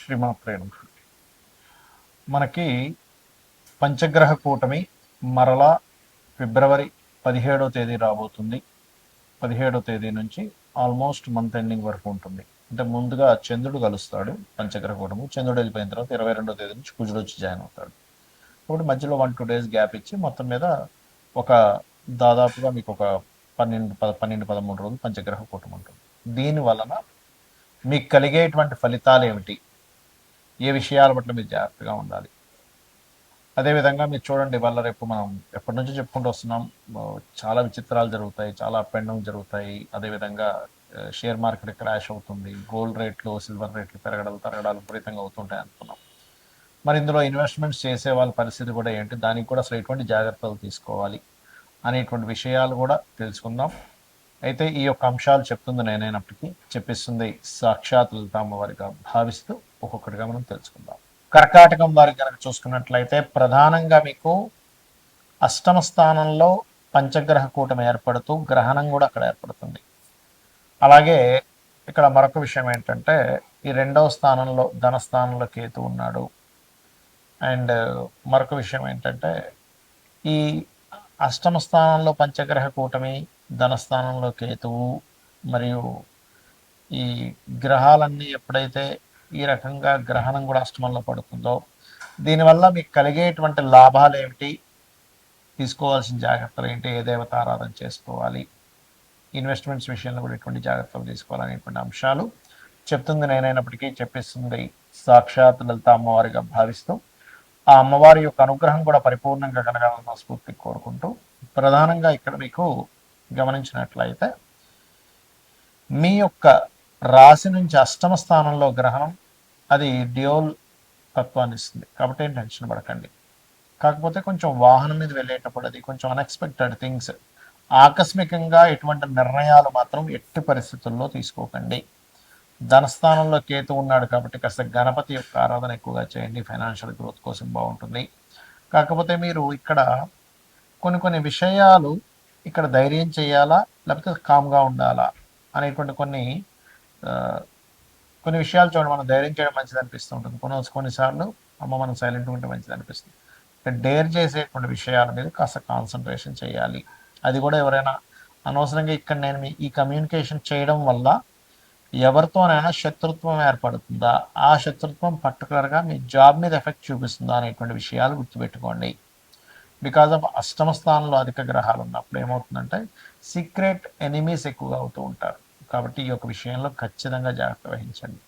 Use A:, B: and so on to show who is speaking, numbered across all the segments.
A: శ్రీమాత్రే నమః. మనకి పంచగ్రహ కూటమి మరలా ఫిబ్రవరి పదిహేడో తేదీ రాబోతుంది. పదిహేడో తేదీ నుంచి ఆల్మోస్ట్ మంత్ ఎండింగ్ వరకు ఉంటుంది. అంటే ముందుగా చంద్రుడు కలుస్తాడు పంచగ్రహ కూటము. చంద్రుడు వెళ్ళిపోయిన తర్వాత ఇరవై రెండో తేదీ నుంచి కుజుడు వచ్చి జాయిన్ అవుతాడు. కాబట్టి మధ్యలో వన్ టూ డేస్ గ్యాప్ ఇచ్చి మొత్తం మీద ఒక దాదాపుగా మీకు ఒక పన్నెండు పద పన్నెండు పదమూడు రోజులు పంచగ్రహ కూటమి ఉంటుంది. దీని వలన మీకు కలిగేటువంటి ఫలితాలు ఏమిటి? ఏ విషయాల పట్ల మీరు జాగ్రత్తగా ఉండాలి. అదేవిధంగా మీరు చూడండి వాళ్ళ రేపు మనం ఎప్పటి నుంచో చెప్పుకుంటూ వస్తున్నాం చాలా విచిత్రాలు జరుగుతాయి చాలా అప్ అండ్ డౌన్ జరుగుతాయి. అదేవిధంగా షేర్ మార్కెట్ క్రాష్ అవుతుంది గోల్డ్ రేట్లు సిల్వర్ రేట్లు పెరగడాలు తరగడాలు విపరీతంగా అవుతుంటాయి అనుకున్నాం మరి ఇందులో ఇన్వెస్ట్మెంట్స్ చేసే వాళ్ళ పరిస్థితి కూడా ఏంటి? దానికి కూడా అసలు ఎటువంటి జాగ్రత్తలు తీసుకోవాలి అనేటువంటి విషయాలు కూడా తెలుసుకుందాం. అయితే ఈ యొక్క అంశాలు చెప్తుంది నేనైనప్పటికీ చెప్పిస్తుంది సాక్షాత్ లలితామ్మ వారిగా భావిస్తూ ఒక్కొక్కటిగా మనం తెలుసుకుందాం. కర్కాటకం వారికి కనుక చూసుకున్నట్లయితే ప్రధానంగా మీకు అష్టమ స్థానంలో పంచగ్రహ కూటమి ఏర్పడుతూ గ్రహణం కూడా అక్కడ ఏర్పడుతుంది. అలాగే ఇక్కడ మరొక విషయం ఏంటంటే ఈ రెండవ స్థానంలో ధనస్థానంలో కేతు ఉన్నాడు. అండ్ మరొక విషయం ఏంటంటే ఈ అష్టమ స్థానంలో పంచగ్రహ కూటమి ధనస్థానంలో కేతువు మరియు ఈ గ్రహాలన్నీ ఎప్పుడైతే ఈ రకంగా గ్రహణం కూడా అష్టమంలో పడుతుందో దీనివల్ల మీకు కలిగేటువంటి లాభాలు ఏమిటి తీసుకోవాల్సిన జాగ్రత్తలు ఏంటి? ఏ దేవత ఆరాధన చేసుకోవాలి? ఇన్వెస్ట్మెంట్స్ విషయంలో కూడా ఎటువంటి జాగ్రత్తలు తీసుకోవాలనేటువంటి అంశాలు చెప్తుంది నేనైనప్పటికీ చెప్పిస్తుంది. సాక్షాత్ లలిత అమ్మవారిగా భావిస్తూ ఆ అమ్మవారి యొక్క అనుగ్రహం కూడా పరిపూర్ణంగా కలగాలన్న స్ఫూర్తి కోరుకుంటూ ప్రధానంగా ఇక్కడ మీకు గమనించినట్లయితే మీ యొక్క రాశి నుంచి అష్టమ స్థానంలో గ్రహణం అది డ్యూల్ తత్వాన్ని ఇస్తుంది. కాబట్టి ఏం టెన్షన్ పడకండి. కాకపోతే కొంచెం వాహనం మీద వెళ్ళేటప్పుడు అది కొంచెం అన్ఎక్స్పెక్టెడ్ థింగ్స్ ఆకస్మికంగా ఎటువంటి నిర్ణయాలు మాత్రం ఎట్టి పరిస్థితుల్లో తీసుకోకండి. ధనస్థానంలో కేతు ఉన్నాడు కాబట్టి కాస్త గణపతి యొక్క ఆరాధన ఎక్కువగా చేయండి. ఫైనాన్షియల్ గ్రోత్ కోసం బాగుంటుంది. కాకపోతే మీరు ఇక్కడ కొన్ని కొన్ని విషయాలు ఇక్కడ ధైర్యం చేయాలా? లేకపోతే కామ్గా ఉండాలా? అనేటువంటి కొన్ని కొన్ని విషయాలు చూడండి మనం ధైర్యం చేయడం మంచిది అనిపిస్తూ ఉంటుంది. కొన్ని కొన్నిసార్లు అమ్మ మనం సైలెంట్గా ఉంటే మంచిది అనిపిస్తుంది. డేర్ చేసేటువంటి విషయాల మీద కాస్త కాన్సన్ట్రేషన్ చేయాలి. అది కూడా ఎవరైనా అనవసరంగా ఇక్కడ నేను మీ ఈ కమ్యూనికేషన్ చేయడం వల్ల ఎవరితోనైనా శత్రుత్వం ఏర్పడుతుందా? ఆ శత్రుత్వం పర్టికులర్గా మీ జాబ్ మీద ఎఫెక్ట్ చూపిస్తుందా అనేటువంటి విషయాలు గుర్తుపెట్టుకోండి. బికాజ్ ఆఫ్ అష్టమ స్థానంలో అధిక గ్రహాలు ఉన్నప్పుడు ఏమవుతుందంటే సీక్రెట్ ఎనిమీస్ ఎక్కువగా అవుతూ ఉంటారు. కాబట్టి ఈ యొక్క విషయంలో ఖచ్చితంగా జాగ్రత్త వహించండి.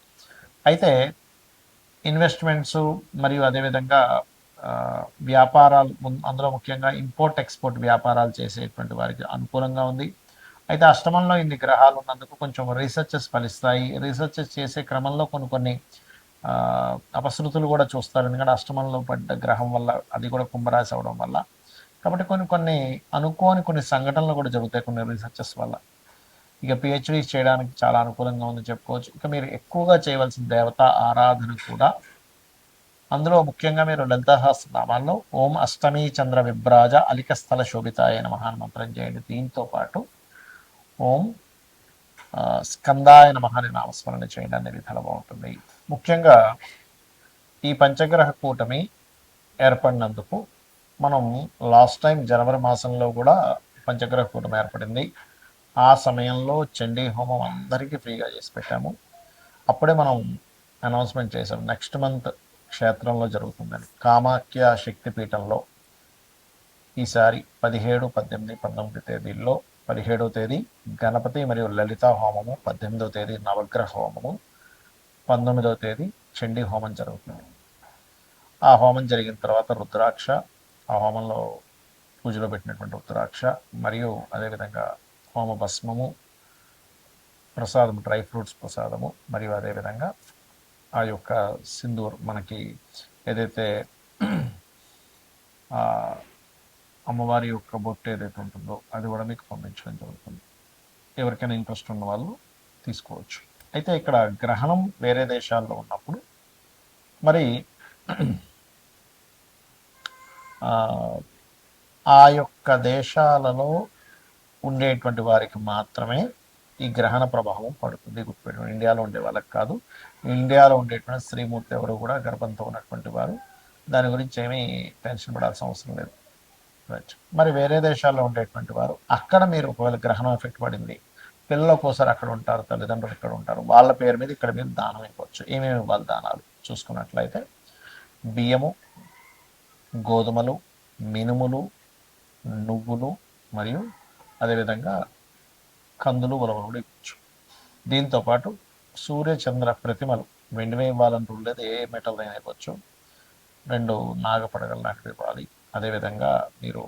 A: అయితే ఇన్వెస్ట్మెంట్స్ మరియు అదేవిధంగా వ్యాపారాలు అందులో ముఖ్యంగా ఇంపోర్ట్ ఎక్స్పోర్ట్ వ్యాపారాలు చేసేటువంటి వారికి అనుకూలంగా ఉంది. అయితే అష్టమంలో ఇన్ని గ్రహాలు ఉన్నందుకు కొంచెం రీసెర్చెస్ ఫలిస్తాయి. రీసెర్చెస్ చేసే క్రమంలో కొన్ని కొన్ని అపశృతులు కూడా చూస్తారు. ఎందుకంటే అష్టమంలో పడ్డ గ్రహం వల్ల అది కూడా కుంభరాశి అవడం వల్ల. కాబట్టి కొన్ని కొన్ని అనుకోని కొన్ని సంఘటనలు కూడా జరుగుతాయి కొన్ని రీసెర్చెస్ వల్ల. ఇక పిహెచ్డి చేయడానికి చాలా అనుకూలంగా ఉంది చెప్పుకోవచ్చు. ఇక మీరు ఎక్కువగా చేయవలసిన దేవత ఆరాధన కూడా అందులో ముఖ్యంగా మీరు లలితహాస్నామాల్లో ఓం అష్టమి చంద్ర విభ్రాజ అలిక స్థల శోభితాయ మహాన్ మంత్రం చేయండి. దీంతో పాటు ఓం ఆ, స్కందాయ నమః అని నామస్మరణ చేయండి. అనేది చాలా బాగుంటుంది. ముఖ్యంగా ఈ పంచగ్రహ కూటమి ఏర్పడినందుకు మనం లాస్ట్ టైం జనవరి మాసంలో కూడా పంచగ్రహ కూటమి ఏర్పడింది. ఆ సమయంలో చండీ హోమం అందరికీ ఫ్రీగా చేసి పెట్టాము. అప్పుడే మనం అనౌన్స్మెంట్ చేసాం. నెక్స్ట్ మంత్ క్షేత్రంలో జరుగుతుందని. కామాఖ్య శక్తిపీఠంలో ఈసారి పదిహేడు పద్దెనిమిది పంతొమ్మిది తేదీల్లో పదిహేడవ తేదీ గణపతి మరియు లలిత హోమము పద్దెనిమిదవ తేదీ నవగ్రహ హోమము పంతొమ్మిదవ తేదీ చండీ హోమం జరుగుతుంది. ఆ హోమం జరిగిన తర్వాత రుద్రాక్ష ఆ హోమంలో పూజలో పెట్టినటువంటి రుద్రాక్ష మరియు అదేవిధంగా హోమ భస్మము ప్రసాదము డ్రై ఫ్రూట్స్ ప్రసాదము మరియు అదేవిధంగా ఆ యొక్క సింధూర్ మనకి ఏదైతే అమ్మవారి యొక్క బొట్టు ఏదైతే ఉంటుందో అది కూడా మీకు పంపించడం జరుగుతుంది. ఎవరికైనా ఇంట్రెస్ట్ ఉన్న వాళ్ళు తీసుకోవచ్చు. అయితే ఇక్కడ గ్రహణం వేరే దేశాల్లో ఉన్నప్పుడు మరి ఆ యొక్క దేశాలలో ఉండేటువంటి వారికి మాత్రమే ఈ గ్రహణ ప్రభావం పడుతుంది గుర్తుపెట్టుకోండి. ఇండియాలో ఉండే వాళ్ళకి కాదు. ఇండియాలో ఉండేటువంటి శ్రీమూర్తి ఎవరు కూడా గర్భంతో ఉన్నటువంటి వారు. దాని గురించి ఏమీ టెన్షన్ పడాల్సిన అవసరం లేదు. రైట్ మరి వేరే దేశాల్లో ఉండేటువంటి వారు అక్కడ మీరు ఒకవేళ గ్రహణం ఎఫెక్ట్ పడింది పిల్లలు ఒక్కోసారి అక్కడ ఉంటారు తల్లిదండ్రులు ఇక్కడ ఉంటారు వాళ్ళ పేరు మీద ఇక్కడ మీరు దానం ఇవ్వచ్చు ఏమేమి ఇవ్వాలి దానాలు? చూసుకున్నట్లయితే బియ్యము గోధుమలు మినుములు నువ్వులు మరియు అదేవిధంగా కందులు ఉలవలు కూడా ఇవ్వచ్చు. దీంతోపాటు సూర్య చంద్ర ప్రతిమలు వెండి ఇవ్వాలని రూల్ లేదు ఏ మెటల్ అయినా ఇవ్వచ్చు. రెండు నాగపడగలు లాంటివి ఇవ్వాలి. అదేవిధంగా మీరు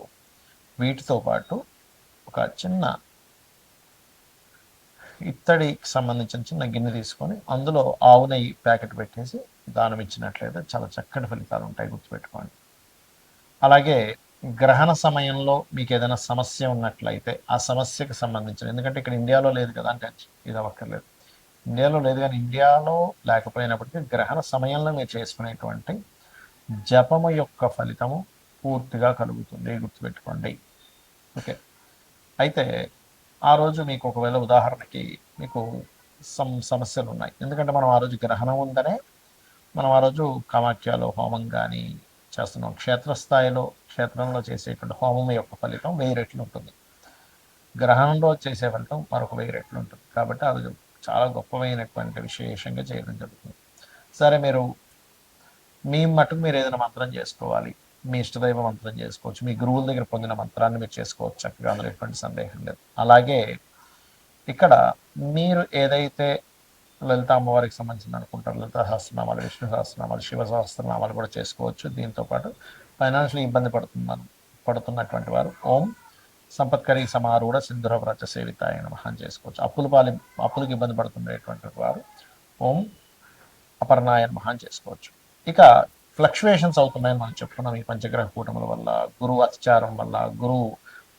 A: వీటితో పాటు ఒక చిన్న ఇత్తడికి సంబంధించిన చిన్న గిన్నె తీసుకొని అందులో ఆవు నెయ్యి ప్యాకెట్ పెట్టేసి దానం ఇచ్చినట్లయితే చాలా చక్కటి ఫలితాలు ఉంటాయి గుర్తుపెట్టుకోండి. అలాగే గ్రహణ సమయంలో మీకు ఏదైనా సమస్య ఉన్నట్లయితే ఆ సమస్యకు సంబంధించిన ఎందుకంటే ఇక్కడ ఇండియాలో లేదు కదా అంటే ఇది అవ్వక్కర్లేదు ఇండియాలో లేదు కానీ ఇండియాలో లేకపోయినప్పటికీ గ్రహణ సమయంలో మీరు చేసుకునేటువంటి జపము యొక్క ఫలితము పూర్తిగా కలుగుతుంది. గుర్తుపెట్టుకోండి. ఓకే. అయితే ఆ రోజు మీకు ఒకవేళ ఉదాహరణకి మీకు సమ్ సమస్యలు ఉన్నాయి ఎందుకంటే మనం ఆ రోజు గ్రహణం ఉందనే మనం ఆ రోజు కామాఖ్యలో హోమం కానీ చేస్తున్నాం క్షేత్రస్థాయిలో క్షేత్రంలో చేసేటువంటి హోమం యొక్క ఫలితం వెయ్యి రెట్లు ఉంటుంది. గ్రహణంలో చేసే ఫలితం మరొక వెయ్యి రెట్లు ఉంటుంది. కాబట్టి అది చాలా గొప్పమైనటువంటి విశేషంగా చేయడం జరుగుతుంది. సరే మీరు మీ మటుకు మీరు ఏదైనా మంత్రం చేసుకోవాలి. మీ ఇష్టదైవ మంత్రం చేసుకోవచ్చు. మీ గురువుల దగ్గర పొందిన మంత్రాన్ని మీరు చేసుకోవచ్చు. చక్కగా అందులో ఎటువంటి సందేహం లేదు. అలాగే ఇక్కడ మీరు ఏదైతే లలిత అమ్మవారికి సంబంధించిన అనుకుంటారు. లలిత సహస్రనామాలు విష్ణు సహస్రనామాలు శివ సహస్రనామాలు కూడా చేసుకోవచ్చు. దీంతోపాటు ఫైనాన్షియల్ ఇబ్బంది పడుతున్నాను పడుతున్నటువంటి వారు ఓం సంపత్కరి సమారూఢ సింధుర వ్రత సేవితాయ నమః చేసుకోవచ్చు. అప్పులు పాలి అప్పులకు ఇబ్బంది పడుతుండేటువంటి వారు ఓం అపర్ణాయ నమః చేసుకోవచ్చు. ఇక ఫ్లక్చువేషన్స్ అవుతున్నాయని మనం చెప్పుకున్నాం ఈ పంచగ్రహ కూటముల వల్ల గురువు అత్యాచారం వల్ల గురువు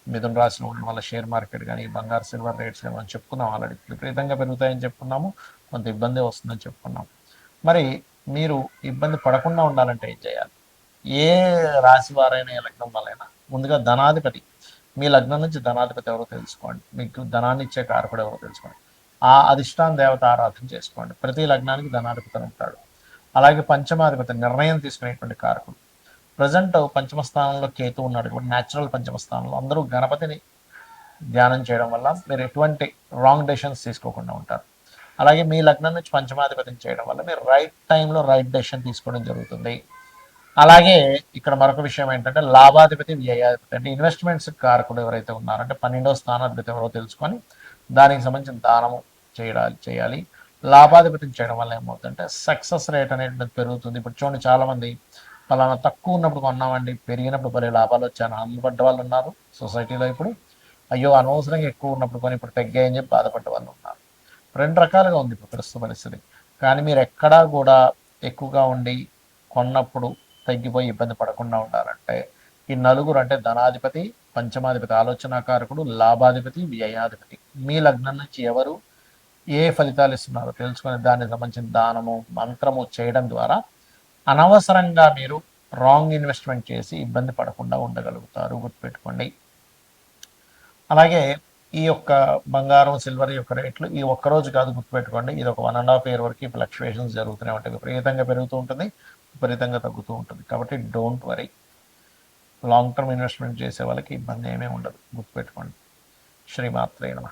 A: మిథున రాశిలో ఉన్న వాళ్ళ షేర్ మార్కెట్ కానీ బంగారు సిల్వర్ రేట్స్ కానీ మనం చెప్పుకున్నాం ఆల్రెడీ. విపరీతంగా పెరుగుతాయని చెప్పుకున్నాము. కొంత ఇబ్బంది వస్తుందని చెప్పుకున్నాం మరి మీరు ఇబ్బంది పడకుండా ఉండాలంటే ఏం చేయాలి? ఏ రాశి వారైనా ఏ లగ్నం వాళ్ళైనా ముందుగా ధనాధిపతి. మీ లగ్నం నుంచి ధనాధిపతి ఎవరో తెలుసుకోండి. మీకు ధనాన్ని ఇచ్చే కారకుడు ఎవరో తెలుసుకోండి. ఆ అధిష్టాన దేవత ఆరాధన చేసుకోండి. ప్రతి లగ్నానికి ధనాధిపతి ఉంటాడు. అలాగే పంచమాధిపతి నిర్ణయం తీసుకునేటువంటి కారకుడు. ప్రజెంట్ పంచమ స్థానంలో కేతు ఉన్నాడు. ఇప్పుడు న్యాచురల్ పంచమ స్థానంలో అందరూ గణపతిని ధ్యానం చేయడం వల్ల మీరు ఎటువంటి రాంగ్ డెసిషన్స్ తీసుకోకుండా ఉంటారు. అలాగే మీ లగ్నం నుంచి పంచమాధిపతిని చేయడం వల్ల మీరు రైట్ టైంలో రైట్ డెసిషన్ తీసుకోవడం జరుగుతుంది. అలాగే ఇక్కడ మరొక విషయం ఏంటంటే లాభాధిపతి వ్యయాధిపతి అంటే ఇన్వెస్ట్మెంట్స్ కారకుడు ఎవరైతే ఉన్నారో అంటే పన్నెండవ స్థానాధిపతి ఎవరో తెలుసుకొని దానికి సంబంధించిన దానము చేయడాలి చేయాలి. లాభాధిపతిని చేయడం వల్ల ఏమవుతుందంటే సక్సెస్ రేట్ అనేది పెరుగుతుంది. ఇప్పుడు చూడండి చాలా మంది పలానా తక్కువ ఉన్నప్పుడు కొన్నామండి పెరిగినప్పుడు భలే లాభాలు వచ్చాను అమ్మబడ్డ వాళ్ళు ఉన్నారు సొసైటీలో ఇప్పుడు. అయ్యో అనవసరంగా ఎక్కువ ఉన్నప్పుడు కొని ఇప్పుడు తగ్గాయని చెప్పి బాధపడ్డ వాళ్ళు ఉన్నారు రెండు రకాలుగా ఉంది ఇప్పుడు ప్రస్తుత పరిస్థితి. కానీ మీరు ఎక్కడా కూడా ఎక్కువగా ఉండి కొన్నప్పుడు తగ్గిపోయి ఇబ్బంది పడకుండా ఉండాలంటే ఈ నలుగురు అంటే ధనాధిపతి పంచమాధిపతి ఆలోచనాకారకుడు లాభాధిపతి వ్యయాధిపతి. మీ లగ్నం నుంచి ఎవరు ఏ ఫలితాలు ఇస్తున్నారో తెలుసుకొని దానికి సంబంధించిన దానము మంత్రము చేయడం ద్వారా అనవసరంగా మీరు రాంగ్ ఇన్వెస్ట్మెంట్ చేసి ఇబ్బంది పడకుండా ఉండగలుగుతారు. గుర్తుపెట్టుకోండి. అలాగే ఈ యొక్క బంగారం సిల్వర్ యొక్క రేట్లు ఈ ఒక్కరోజు కాదు గుర్తుపెట్టుకోండి. ఇది ఒక వన్ అండ్ హాఫ్ ఇయర్ వరకు ఫ్లక్చువేషన్స్ జరుగుతూనే ఉంటాయి. విపరీతంగా పెరుగుతూ ఉంటుంది. విపరీతంగా తగ్గుతూ ఉంటుంది. కాబట్టి don't worry long term investment చేసే వాళ్ళకి ఇబ్బంది ఏమీ ఉండదు. గుర్తుపెట్టుకోండి. శ్రీమాత్రే నమ.